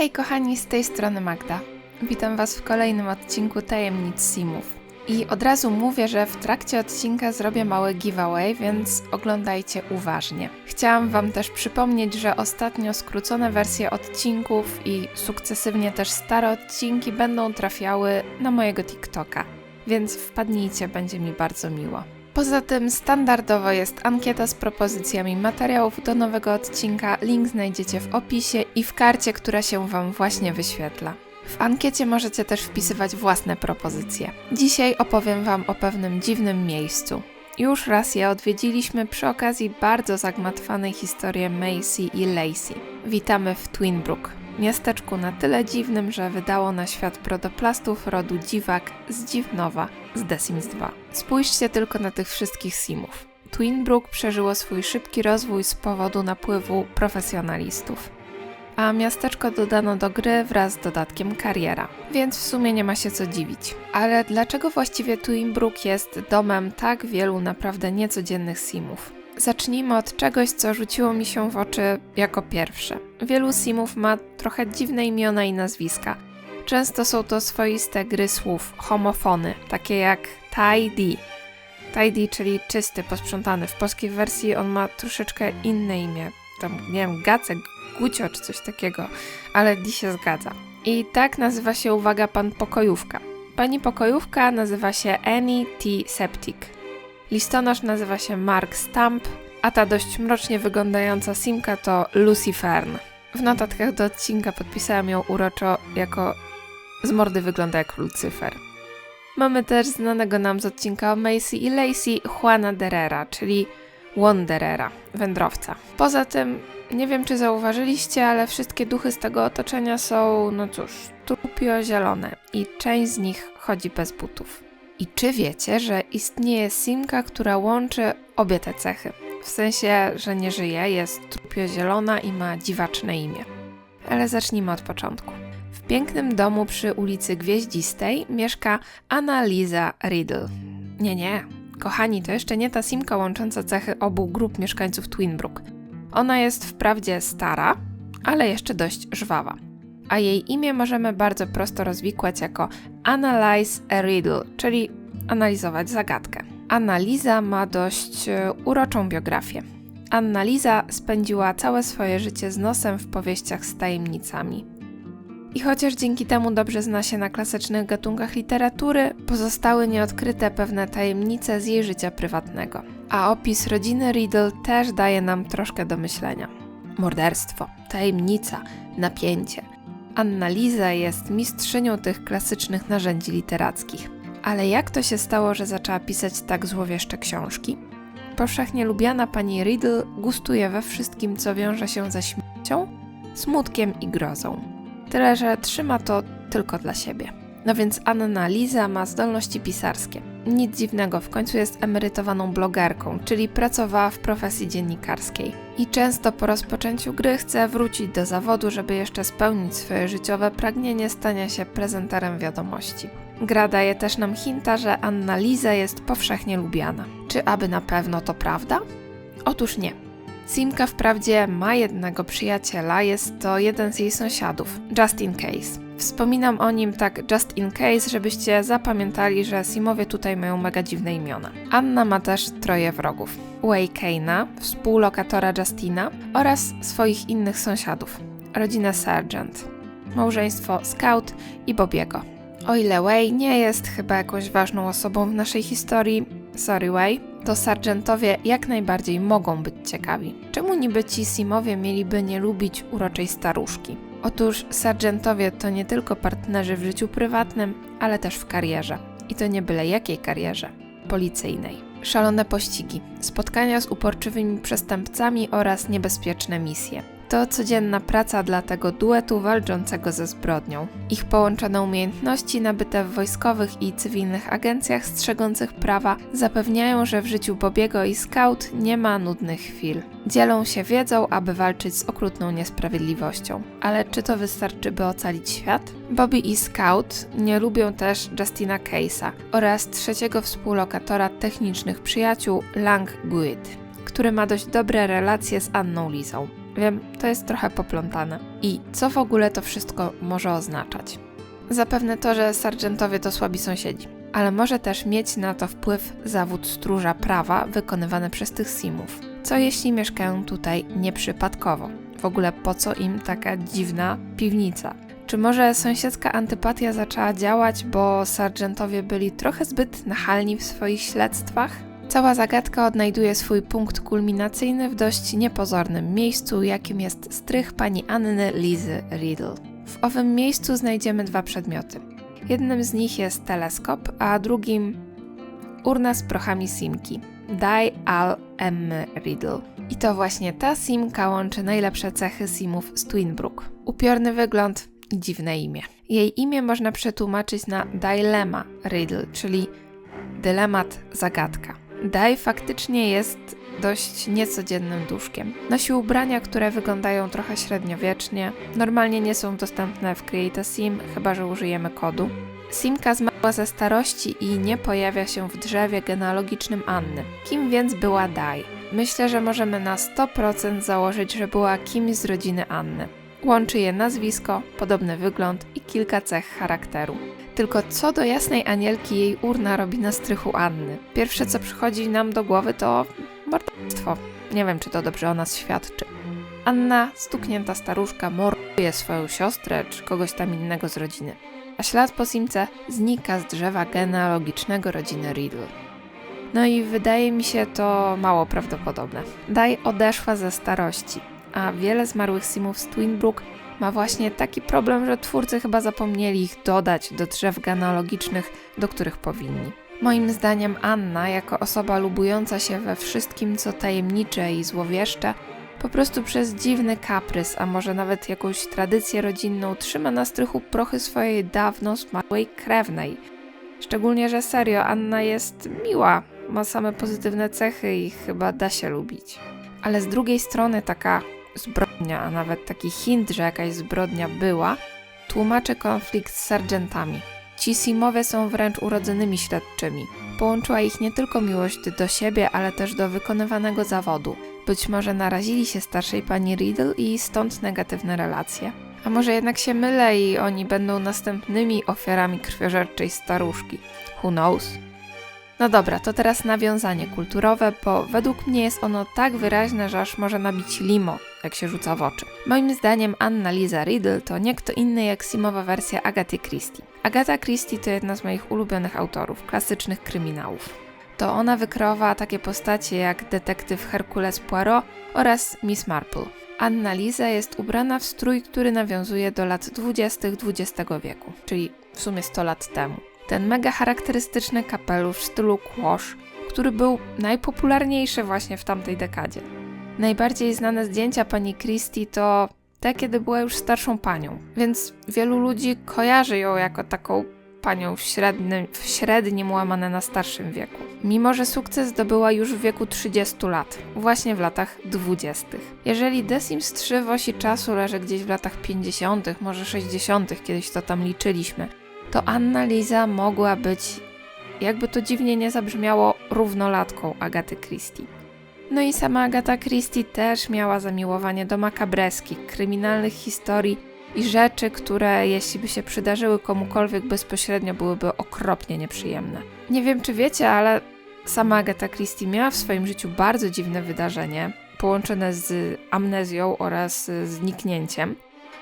Hej kochani, z tej strony Magda. Witam Was w kolejnym odcinku Tajemnic Simów. I od razu mówię, że w trakcie odcinka zrobię mały giveaway, więc oglądajcie uważnie. Chciałam Wam też przypomnieć, że ostatnio skrócone wersje odcinków i sukcesywnie też stare odcinki będą trafiały na mojego TikToka, więc wpadnijcie, będzie mi bardzo miło. Poza tym standardowo jest ankieta z propozycjami materiałów do nowego odcinka. Link znajdziecie w opisie i w karcie, która się Wam właśnie wyświetla. W ankiecie możecie też wpisywać własne propozycje. Dzisiaj opowiem Wam o pewnym dziwnym miejscu. Już raz je odwiedziliśmy przy okazji bardzo zagmatwanej historii Macy i Lacey. Witamy w Twinbrook, miasteczku na tyle dziwnym, że wydało na świat protoplastów rodu dziwak z Dziwnowa z The Sims 2. Spójrzcie tylko na tych wszystkich simów. Twinbrook przeżyło swój szybki rozwój z powodu napływu profesjonalistów. A miasteczko dodano do gry wraz z dodatkiem kariera, więc w sumie nie ma się co dziwić. Ale dlaczego właściwie Twinbrook jest domem tak wielu naprawdę niecodziennych simów? Zacznijmy od czegoś, co rzuciło mi się w oczy jako pierwsze. Wielu simów ma trochę dziwne imiona i nazwiska. Często są to swoiste gry słów, homofony, takie jak tidy. Tidy, czyli czysty, posprzątany. W polskiej wersji on ma troszeczkę inne imię. Tam, nie wiem, Gacek, Gucio czy coś takiego, ale D się zgadza. I tak nazywa się, uwaga, pan Pokojówka. Pani Pokojówka nazywa się Annie T. Septic. Listonosz nazywa się Mark Stamp, a ta dość mrocznie wyglądająca simka to Lucy Fern. W notatkach do odcinka podpisałam ją uroczo jako z mordy wygląda jak Lucyfer. Mamy też znanego nam z odcinka o Macy i Lacey Juana Derrera, czyli Wanderera, wędrowca. Poza tym, nie wiem czy zauważyliście, ale wszystkie duchy z tego otoczenia są, no cóż, trupio-zielone i część z nich chodzi bez butów. I czy wiecie, że istnieje simka, która łączy obie te cechy? W sensie, że nie żyje, jest trupio-zielona i ma dziwaczne imię. Ale zacznijmy od początku. Pięknym domu przy ulicy Gwieździstej mieszka Anna Liza Riddle. Nie, nie, kochani, to jeszcze nie ta simka łącząca cechy obu grup mieszkańców Twinbrook. Ona jest wprawdzie stara, ale jeszcze dość żwawa. A jej imię możemy bardzo prosto rozwikłać jako Analyze a Riddle, czyli analizować zagadkę. Analiza ma dość e, uroczą biografię. Annaliza spędziła całe swoje życie z nosem w powieściach z tajemnicami. I chociaż dzięki temu dobrze zna się na klasycznych gatunkach literatury, pozostały nieodkryte pewne tajemnice z jej życia prywatnego. A opis rodziny Riddle też daje nam troszkę do myślenia. Morderstwo, tajemnica, napięcie. Annaliza jest mistrzynią tych klasycznych narzędzi literackich. Ale jak to się stało, że zaczęła pisać tak złowieszcze książki? Powszechnie lubiana pani Riddle gustuje we wszystkim, co wiąże się ze śmiercią, smutkiem i grozą. Tyle, że trzyma to tylko dla siebie. No więc Anna Liza ma zdolności pisarskie. Nic dziwnego, w końcu jest emerytowaną blogerką, czyli pracowała w profesji dziennikarskiej. I często po rozpoczęciu gry chce wrócić do zawodu, żeby jeszcze spełnić swoje życiowe pragnienie stania się prezenterem wiadomości. Gra daje też nam hinta, że Anna Liza jest powszechnie lubiana. Czy aby na pewno to prawda? Otóż nie. Simka wprawdzie ma jednego przyjaciela, jest to jeden z jej sąsiadów, Just in Case. Wspominam o nim tak just in case, żebyście zapamiętali, że Simowie tutaj mają mega dziwne imiona. Anna ma też troje wrogów. Way Kane'a, współlokatora Justina oraz swoich innych sąsiadów, rodzinę Sargent, małżeństwo Scout i Bobiego. O ile Way nie jest chyba jakąś ważną osobą w naszej historii, sorry Way, to sargentowie jak najbardziej mogą być ciekawi. Czemu niby ci Simowie mieliby nie lubić uroczej staruszki? Otóż sargentowie to nie tylko partnerzy w życiu prywatnym, ale też w karierze. I to nie byle jakiej karierze policyjnej. Szalone pościgi, spotkania z uporczywymi przestępcami oraz niebezpieczne misje. To codzienna praca dla tego duetu walczącego ze zbrodnią. Ich połączone umiejętności nabyte w wojskowych i cywilnych agencjach strzegących prawa zapewniają, że w życiu Bobiego i Scout nie ma nudnych chwil. Dzielą się wiedzą, aby walczyć z okrutną niesprawiedliwością. Ale czy to wystarczy, by ocalić świat? Bobby i Scout nie lubią też Justina Case'a oraz trzeciego współlokatora technicznych przyjaciół Lang Guid który ma dość dobre relacje z Anną Lizą. Wiem, to jest trochę poplątane. I co w ogóle to wszystko może oznaczać? Zapewne to, że sargentowie to słabi sąsiedzi, ale może też mieć na to wpływ zawód stróża prawa wykonywany przez tych simów. Co jeśli mieszkają tutaj nieprzypadkowo? W ogóle po co im taka dziwna piwnica? Czy może sąsiedzka antypatia zaczęła działać, bo sargentowie byli trochę zbyt nachalni w swoich śledztwach? Cała zagadka odnajduje swój punkt kulminacyjny w dość niepozornym miejscu, jakim jest strych pani Anny Lizy Riddle. W owym miejscu znajdziemy dwa przedmioty. Jednym z nich jest teleskop, a drugim urna z prochami simki. Dai Al Emmy Riddle. I to właśnie ta simka łączy najlepsze cechy simów z Twinbrook. Upiorny wygląd i dziwne imię. Jej imię można przetłumaczyć na Dilemma Riddle, czyli dylemat, zagadka. Dai faktycznie jest dość niecodziennym duszkiem. Nosi ubrania, które wyglądają trochę średniowiecznie. Normalnie nie są dostępne w Create Sim, chyba że użyjemy kodu. Simka zmarła ze starości i nie pojawia się w drzewie genealogicznym Anny. Kim więc była Dai? Myślę, że możemy na 100% założyć, że była kimś z rodziny Anny. Łączy je nazwisko, podobny wygląd i kilka cech charakteru. Tylko co do jasnej anielki jej urna robi na strychu Anny? Pierwsze co przychodzi nam do głowy to morderstwo. Nie wiem, czy to dobrze o nas świadczy. Anna, stuknięta staruszka, morduje swoją siostrę czy kogoś tam innego z rodziny. A ślad po Simce znika z drzewa genealogicznego rodziny Riddle. No i wydaje mi się to mało prawdopodobne. Daj odeszła ze starości, a wiele zmarłych Simów z Twinbrook ma właśnie taki problem, że twórcy chyba zapomnieli ich dodać do drzew genealogicznych, do których powinni. Moim zdaniem Anna, jako osoba lubująca się we wszystkim, co tajemnicze i złowieszcze, po prostu przez dziwny kaprys, a może nawet jakąś tradycję rodzinną, trzyma na strychu prochy swojej dawno zmarłej krewnej. Szczególnie, że serio, Anna jest miła, ma same pozytywne cechy i chyba da się lubić. Ale z drugiej strony taka zbrodnia, a nawet taki hint, że jakaś zbrodnia była, tłumaczy konflikt z sargentami. Ci Simowie są wręcz urodzonymi śledczymi. Połączyła ich nie tylko miłość do siebie, ale też do wykonywanego zawodu. Być może narazili się starszej pani Riddle i stąd negatywne relacje. A może jednak się mylę i oni będą następnymi ofiarami krwiożerczej staruszki. Who knows? No dobra, to teraz nawiązanie kulturowe, bo według mnie jest ono tak wyraźne, że aż może nabić limo, jak się rzuca w oczy. Moim zdaniem Anna Lisa Riddle to nie kto inny jak simowa wersja Agaty Christie. Agata Christie to jedna z moich ulubionych autorów klasycznych kryminałów. To ona wykreowała takie postacie jak detektyw Hercules Poirot oraz Miss Marple. Anna Lisa jest ubrana w strój, który nawiązuje do lat 20. XX wieku, czyli w sumie 100 lat temu. Ten mega charakterystyczny kapelusz w stylu quash, który był najpopularniejszy właśnie w tamtej dekadzie. Najbardziej znane zdjęcia pani Christie to te, kiedy była już starszą panią, więc wielu ludzi kojarzy ją jako taką panią w średnim, w średnim łamane na starszym wieku. Mimo, że sukces zdobyła już w wieku 30 lat, właśnie w latach 20. Jeżeli The Sims 3 w osi czasu leży gdzieś w latach 50., może 60., kiedyś to tam liczyliśmy, to Anna Liza mogła być, jakby to dziwnie nie zabrzmiało, równolatką Agaty Christie. No i sama Agata Christie też miała zamiłowanie do makabreskich, kryminalnych historii i rzeczy, które jeśli by się przydarzyły komukolwiek bezpośrednio, byłyby okropnie nieprzyjemne. Nie wiem czy wiecie, ale sama Agata Christie miała w swoim życiu bardzo dziwne wydarzenie, połączone z amnezją oraz zniknięciem.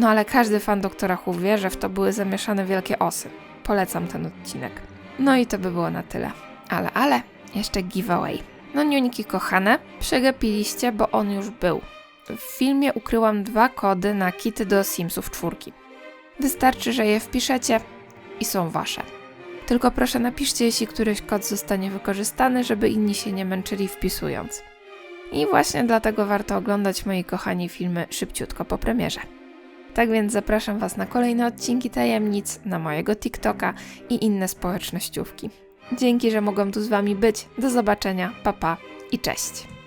No ale każdy fan doktora Who wie, że w to były zamieszane wielkie osy. Polecam ten odcinek. No i to by było na tyle. Ale, ale, jeszcze giveaway. No niuńki kochane, przegapiliście, bo on już był. W filmie ukryłam dwa kody na kity do Simsów czwórki. Wystarczy, że je wpiszecie i są wasze. Tylko proszę napiszcie, jeśli któryś kod zostanie wykorzystany, żeby inni się nie męczyli wpisując. I właśnie dlatego warto oglądać moi kochani filmy szybciutko po premierze. Tak więc zapraszam Was na kolejne odcinki tajemnic, na mojego TikToka i inne społecznościówki. Dzięki, że mogłam tu z Wami być. Do zobaczenia, papa pa i cześć.